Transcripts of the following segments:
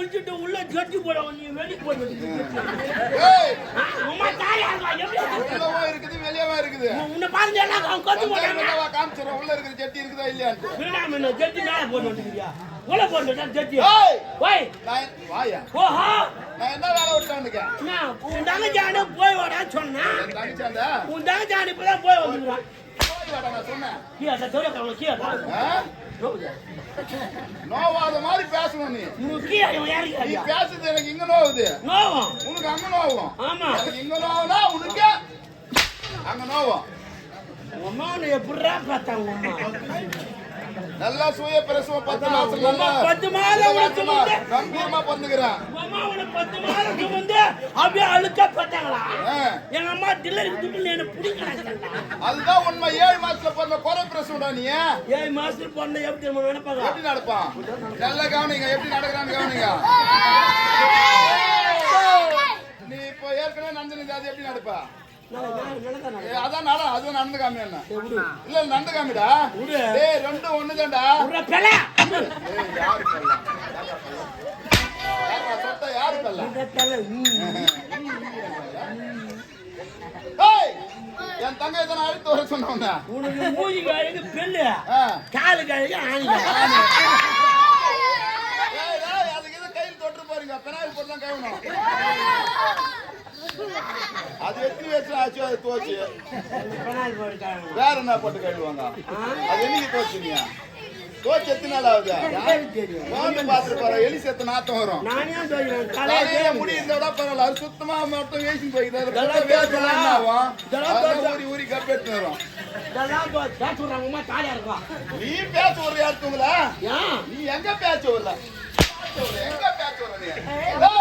குளிச்சுட்டு உள்ள ஜட்டி போட நீ வெளியே போய் உமா தாயா எப்படி உள்ளவா இருக்குது வெளியவா இருக்குது? உன்னை பாருங்க எல்லாம் அவன் கொத்து போட்டாங்க. உள்ளவா காமிச்சிரும் உள்ள இருக்கிற ஜட்டி இருக்குதா இல்லையான்ட்டு. வீணாம ஜட்டி மேல போட்டு வந்துக்கிறியா உள்ள போட்டு ஜட்டி ஓய் வாயா? ஓஹோ. நான் என்ன வேலை விட்டானுங்க உன் போய் வாடா சொன்னா. என் தங்கச்சாண்டா? உன் தங்கச்சானு இப்பதான் போய் வந்துக்கிறான் போய் வாடா நான் சொன்னேன். கீழே சொல்ல அவன் கீழே ஆ? நோவாத மாதிரி பேசணும் நீ. நீ பேசுறது எனக்கு இங்க நோவுது. நோவம். உனக்கு அங்க நோவும். ஆமா. எனக்கு இங்க நோவுனா உனக்கு அங்க நோவும். உமா எப்படிடா பார்த்தாங்க? உமா நல்லா சூய பிரசவம் பத்து மாசம் நல்லா. பத்து மாதம் உனக்கு சுமந்து கம்பீரமா பண்ணுகிறேன் பத்து மாதம் சுமந்து அப்படியே அழுக்கா. எங்க அம்மா டில்லருக்கு துட்டு என்ன பிடிக்கிறாங்க அதுதான் உண்மை. ஏழு மாசத்துல பிறந்த குறை பிரசவம்டா நீ. ஏழு மாசத்துல பொண்ணை எப்படி தெரியுமா நினைப்பாங்க? எப்படி நடப்பான்? நல்லா கவனிங்க. எப்படி நடக்கிறான்னு கவனிங்க. நீ இப்போ ஏற்கனவே நடந்து அது எப்படி நடப்பா? அதான் நட அதுவும் நடந்து காமி என்ன? இல்ல நடந்து காமிடா? ஏய் யாரு பல்ல யாரா சொத்த யாரு பல்ல. ஏய் என் தங்கை தான் அழுத்து வர சொன்னவன? உனக்கு மூஞ்சி கழுகு பெல்லு. ஆ. காலு கழுகு ஆணி ஏய் ஏய் அதுக்கு கையில் தொட்டு பாருங்க. பெனாயில் போட்டு தான் கழுவணும். அது எத்தனை வச்சு ஆச்சு? அது தோச்சு வேற என்ன போட்டு கழுவுவாங்க? அது என்னைக்கு தோச்சுங்க தோச்சு எத்தனை நாள் ஆகுது? நோம்பு பார்த்துட்டு போற எலி செத்து நாத்தம் வரும்? நானே சொல்லுவேன் தலையில தலையை முடி இருந்தோட பரவாயில்ல. அது சுத்தமா மட்டும் வேர்க்கலாம் என்ன ஆகும். ஊறி ஊறி கப்பெட்டு வரும். பேச நீ பேச்ச ஒரு ஏன்? நீ எங்க பேச்ச வரல எங்க பேச்ச வர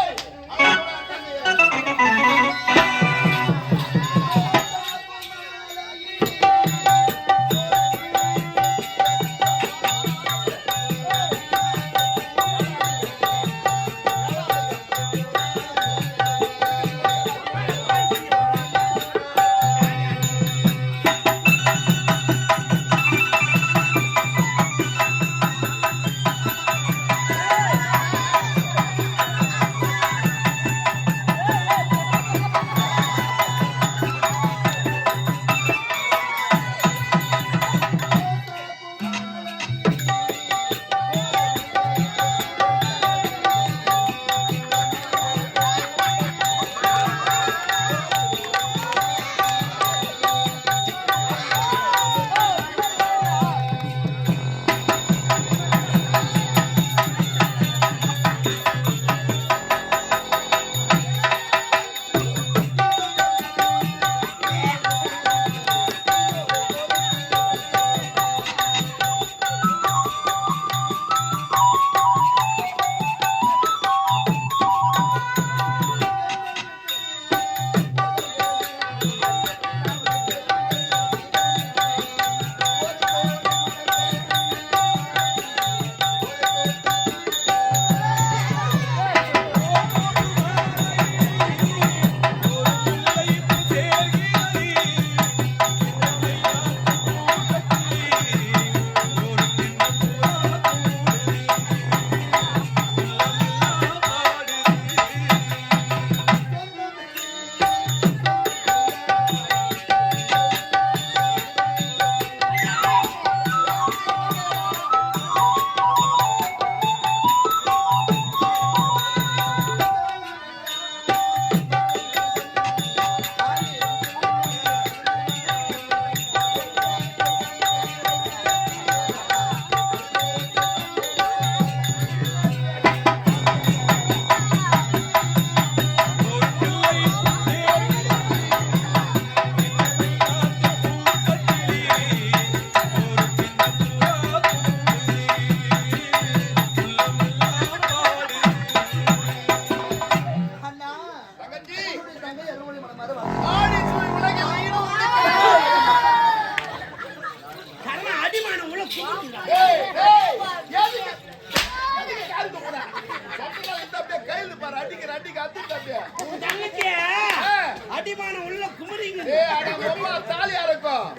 அடிமான உள்ள குமரிங்க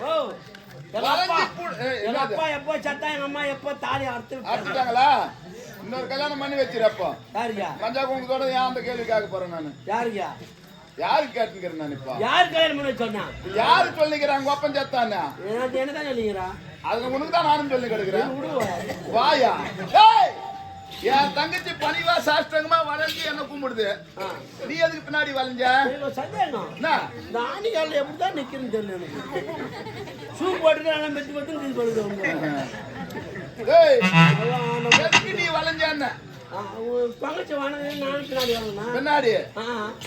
ஓ எங்க அப்பா எப்போ சத்தா எங்க அம்மா எப்போ தாலி அறுத்து. அடிச்சிட்டாங்களா இன்னொரு கல்யாணம் பண்ணி வச்சிருப்போ யாருக்கா மஞ்சா குங்குமத்தோட ஏன் அந்த கேள்வி கேட்க போறேன் நானு? யாருக்கா யாருக்கு கேட்டுக்கிறேன் நான் இப்போ? யாரு கல்யாணம் பண்ண சொன்னா யாரு சொல்லிக்கிறாங்க? ஒப்பம் செத்தானே எனக்கு என்ன தான் சொல்லிக்கிறா? அது உனக்கு தான் நானும் சொல்லி கிடக்குறேன். வாயா! என் தங்கச்சி பணிவா சாஷ்டங்கமா வளைஞ்சு என்ன கும்பிடுது. நீ எதுக்கு பின்னாடி வளைஞ்ச? எனக்கு சந்தேகம். என்ன? இந்த ஆணிக்காலில் எப்படி தான் நிற்கிறேன்னு தெரியல எனக்கு. ஷூ போட்டுட்டு மெத்து மெத்து நீ வளைஞ்ச பங்கச்ச வாங்கினது நானும் பின்னாடி ஆ.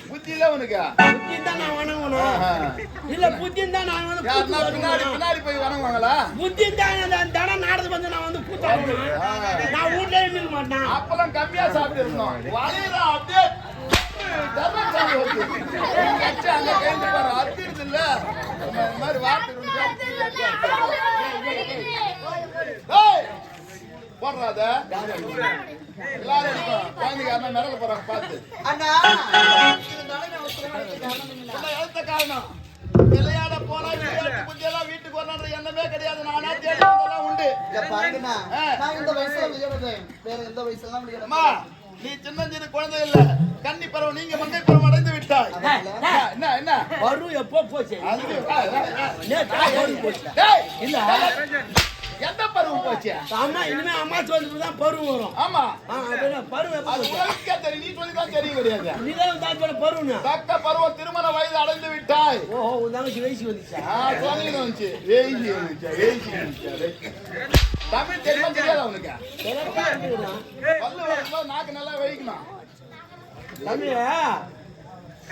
புத்தி இல்ல உனக்கு? புத்தி தான் நான் வணங்கணும் இல்ல புத்தி தான் நான் வந்து பின்னாடி. பின்னாடி போய் வணங்குவாங்களா? புத்தி தான் தடம் நாடது வந்து நான் வந்து கூத்தாடணும் நான் வீட்லயே நிற்க மாட்டேன்? அப்பெல்லாம் கம்மியா சாப்பிட்டு இருந்தோம். வளையிற அப்படியே மாதிரி வார்த்தை இருந்தா டேய்! போடுறா அத. எல்லாரும். குழந்தைங்க மிரள போறாங்க பார்த்து. எழுத்த காரணம்? விளையாட புத்தியெல்லாம் வீட்டுக்கு வரணுன்ற எண்ணமே கிடையாது. நானா தேடி வந்ததெல்லாம் உண்டு. நான் இந்த வயசுல விளையாடுறேன் வேற எந்த வயசுலாம் விளையாட அம்மா நீ சின்னஞ்சிறு குழந்தை இல்ல. கன்னி பருவம் நீங்க மங்கை பருவம் அடைந்து விட்டாய். என்ன, என்ன என்ன? வரும் எப்போ போச்சு? இல்ல. எந்த பருவம் போச்சு? அம்மா இனிமே அம்மா சொல்லி தான் பருவம் வரும். ஆமா. பருவம் அது? உனக்கே தெரியும். நீ சொல்லி தான் தெரியும் கிடையாது. நீதான் தான் சொல்ல பருவம்னா. தக்க பருவம் திருமண வயது அடைந்து விட்டாய். ஓஹோ உன் தங்கச்சி வயசு வந்துச்சா? சொன்னீங்க வந்துச்சு. வேய்ச்சி வந்துச்சு வேய்ச்சி வந்துச்சு தமிழ் தெரியுமா தெரியாதா இருக்குதுண்ணா. பல்லு நாக்கு நல்லா வெடிக்கணும் தம்பி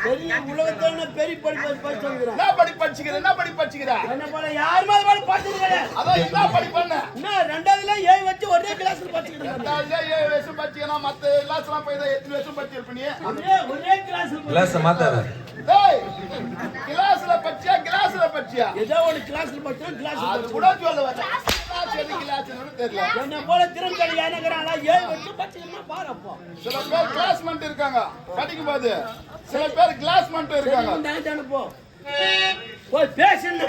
பெரிய உலகத்தோட பெரிய படிப்பு படிச்சு என்ன படி படிச்சுக்கிற? என்ன படி படிச்சுக்கிற? என்ன போல யாருமே அது மாதிரி படிச்சது கிடையாது அதான் என்ன படி பண்ண? என்ன ரெண்டாவதுல ஏழு வச்சு ஒரே கிளாஸ்ல படிச்சுக்கிட்டு இருந்தேன். ரெண்டாவது ஏழு வருஷம் படிச்சுக்கணும் மத்த கிளாஸ் எல்லாம் போய் தான் எத்தனை வருஷம் படிச்சிருப்ப நீ? ஒரே கிளாஸ்ல கிளாஸ் மாத்தாத. டேய் கிளாஸ்ல படிச்சியா கிளாஸ்ல படிச்சியா? ஏதோ ஒரு கிளாஸ்ல படிச்சோம் கிளாஸ் அது கூட சொல்ல வர கிளாஸ் எது கிளாஸ்னு தெரியல. என்ன போல திறன்கள் ஏனங்கிறாங்களா ஏழு வச்சு படிச்சுக்கணுமா பாரு அப்போ. சில பேர் கிளாஸ்மெண்ட் இருக்காங்க படிக்கும் போது சில பேர் கிளாஸ்மெண்ட் இருக்காங்க. தானே போ. போய் பேசுன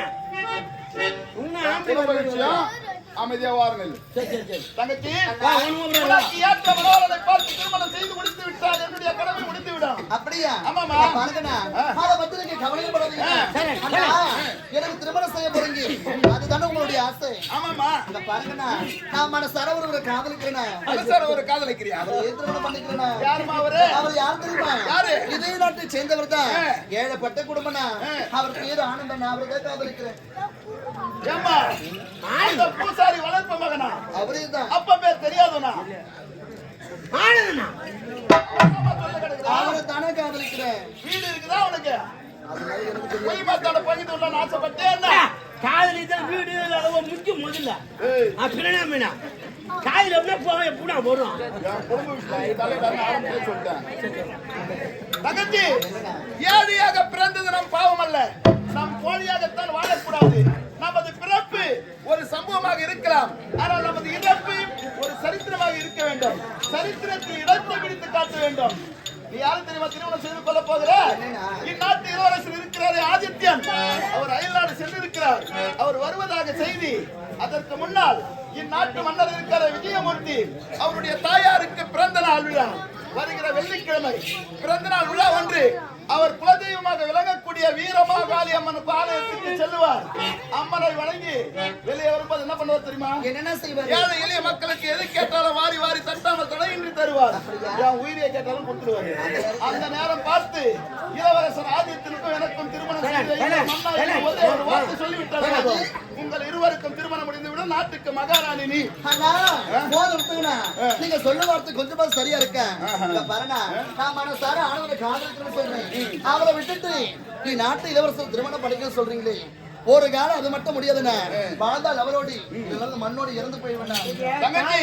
அமைதியா வாருங்கள் தங்கச்சி ஏற்ற மனோரனை பார்த்து திருமணம் செய்து முடித்து விட்டால் அப்படியா. இங்க பாருங்கண்ணா. அத பத்தி நீங்க கவலைப்படாதீங்க எனக்கு திருமணம் செய்ய போறீங்க. அதுதானே உங்களுடைய ஆசை. ஆமாமா இங்க பாருங்கண்ணா. நான் மனசார ஒருவரை காதலிக்கிறேன்னா சார் ஒரு காதலிக்கிறியா? அவரை திருமணம் பண்ணிக்கிறேன்னா யாருமா அவரு? அவர் யார் தெரியுமா? யாரு? இதே நாட்டை சேர்ந்தவர் தான். ஏழப்பட்ட குடும்பம்னா அவர் பேரு ஆனந்தன் நான் அவரை தான் காதலிக்கிறேன். ஏம்மா? அந்த பூசாரி வளர்ப்பு மகனா? அவரே தான் அப்ப பேர் தெரியாதுனா ஆனந்தண்ணா? தானே காதலிக்கிறேன். வீடு இருக்குதா தெரியும் பொய் மாத்தாட பங்கிட்டு உள்ள ஆசைப்பட்டேன் காதலி தான் வீடு அளவு முக்கியம் முதல்ல. மீனா? காதல் எப்படின்னா வரும்? தங்கச்சி ஏழையாக பிறந்தது நம் பாவம் அல்ல. நம் கோழியாகத்தான் வாழக்கூடாது. நமது பிறப்பு ஒரு சம்பவமாக இருக்கலாம். ஆனால் நமது இறப்பு ஒரு சரித்திரமாக இருக்க வேண்டும். சரித்திரத்தில் இடத்தை பிடித்து காட்ட வேண்டும். நீ யாரும் தெரியுமா திருமணம் செய்து கொள்ள போகிற? இந்நாட்டு இளவரசர் இருக்கிறாரே ஆதித்யன். அவர் அயல்நாடு சென்றிருக்கிறார். அவர் வருவதாக செய்தி. அதற்கு முன்னால் இந்நாட்டு மன்னர் இருக்கிற விஜயமூர்த்தி. அவருடைய தாயாருக்கு பிறந்த நாள் விழா. வருகிற வெள்ளிக்கிழமை. பிறந்த நாள் விழா ஒன்று. அவர் குலதெய்வமாக விளங்கக்கூடிய வீரமாகாளி அம்மன் ஆலயத்துக்கு செல்லுவார். அம்மனை வணங்கி வெளியே வரும்போது என்ன பண்ணுவார் தெரியுமா? என்னென்ன செய்வாரு? ஏழை எளிய மக்களுக்கு எது கேட்டாலும் வாரி வாரி தருவார் என் உயிரை கேட்டாலும் கொடுத்துருவாரு அந்த நேரம் பார்த்து இளவரசர் ஆதித்தனுக்கும் எனக்கும் திருமணம் வார்த்தை சொல்லிவிட்டார். உங்கள் இருவருக்கும் திருமணம் முடிந்துவிடும். நாட்டுக்கு மகாராணி நீ. நீங்க சொல்ல வார்த்தை கொஞ்சமா சரியா இருக்க? பாருண்ணா நான் மனசார ஆனவரை காதலிக்கிறேன்னு சொல்றேன். அவரை விட்டுட்டு நீ நாட்டு இளவரசர் திருமணம் பண்ணிக்க சொல்றீங்களே. ஒரு காலம் அது மட்டும் முடியாதுண்ணா. வாழ்ந்தால் அவரோடி. இல்லைன்னா மண்ணோடு இறந்து போயிடுவேண்ணா தங்கச்சி.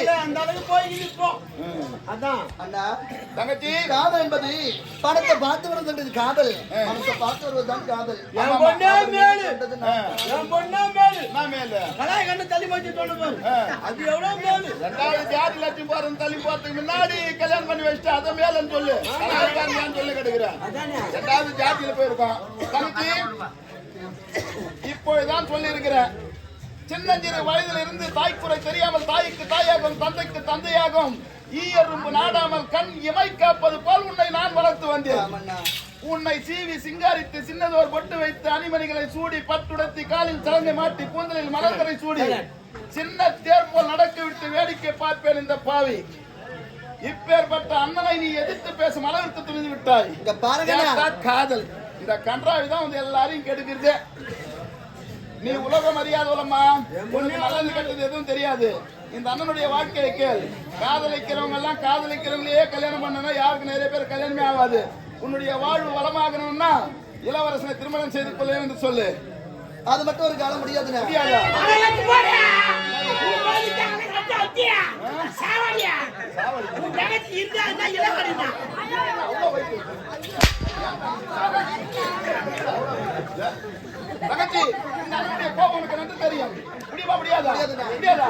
காதல என்பது பணத்தை பார்த்து வருவது காதல். மனசை பார்த்து வருவதுதான் காதல். முன்னாடி கல்யாணம் பண்ணி வச்சுட்டு அதை மேலன்னு சொல்லு. சொல்லி கிடக்குறேன். ரெண்டாவது ஜாதியில போயிருக்கோம். தங்கச்சி இப்பொழுதுதான் சொல்லி இருக்கிறேன் சின்னஞ்சிறு வயதில் இருந்து தாய்க்குறை தெரியாமல் தாய்க்கு தாயாகும் தந்தைக்கு தந்தையாகும். ஈ எறும்பு நாடாமல் கண் இமை காப்பது போல் உன்னை நான் வளர்த்து வந்தேன். உன்னை சீவி சிங்காரித்து சின்னதோர் பொட்டு வைத்து அணிமணிகளை சூடி பட்டுடத்தி காலில் சலங்கை மாட்டி கூந்தலில் மலர்களை சூடி சின்ன தேர் போல் நடக்க விட்டு வேடிக்கை பார்ப்பேன் இந்த பாவி. இப்பேற்பட்ட அண்ணனை நீ எதிர்த்து பேசும் அளவிற்கு துணிந்து விட்டாய். காதல்? இந்த கன்றாவி தான் வந்து எல்லாரையும் கெடுக்கிறது. நீ உலகம் அறியாதவளம்மா உனக்கு நல்லது கெட்டது எதுவும் தெரியாது. இந்த அண்ணனுடைய வாழ்க்கையை கேள். காதலிக்கிறவங்க எல்லாம் காதலிக்கிறவங்களையே கல்யாணம் பண்ணனா யாருக்கு நிறைய பேர் கல்யாணமே ஆகாது. உன்னுடைய வாழ்வு வளமாகணும்னா இளவரசனை திருமணம் செய்து கொள்ள என்று சொல்லு. அது மட்டும் ஒரு காலம் முடியாதுண்ணா. முடியாதா? அவனுக்கு போடு. சாவடியா? உன் தங்கச்சி இருந்தா இருந்தா இளவரசிதான். தங்கச்சி கோபம் உனக்கு நன்கு தெரியும் முடியுமா முடியாதா முடியாதா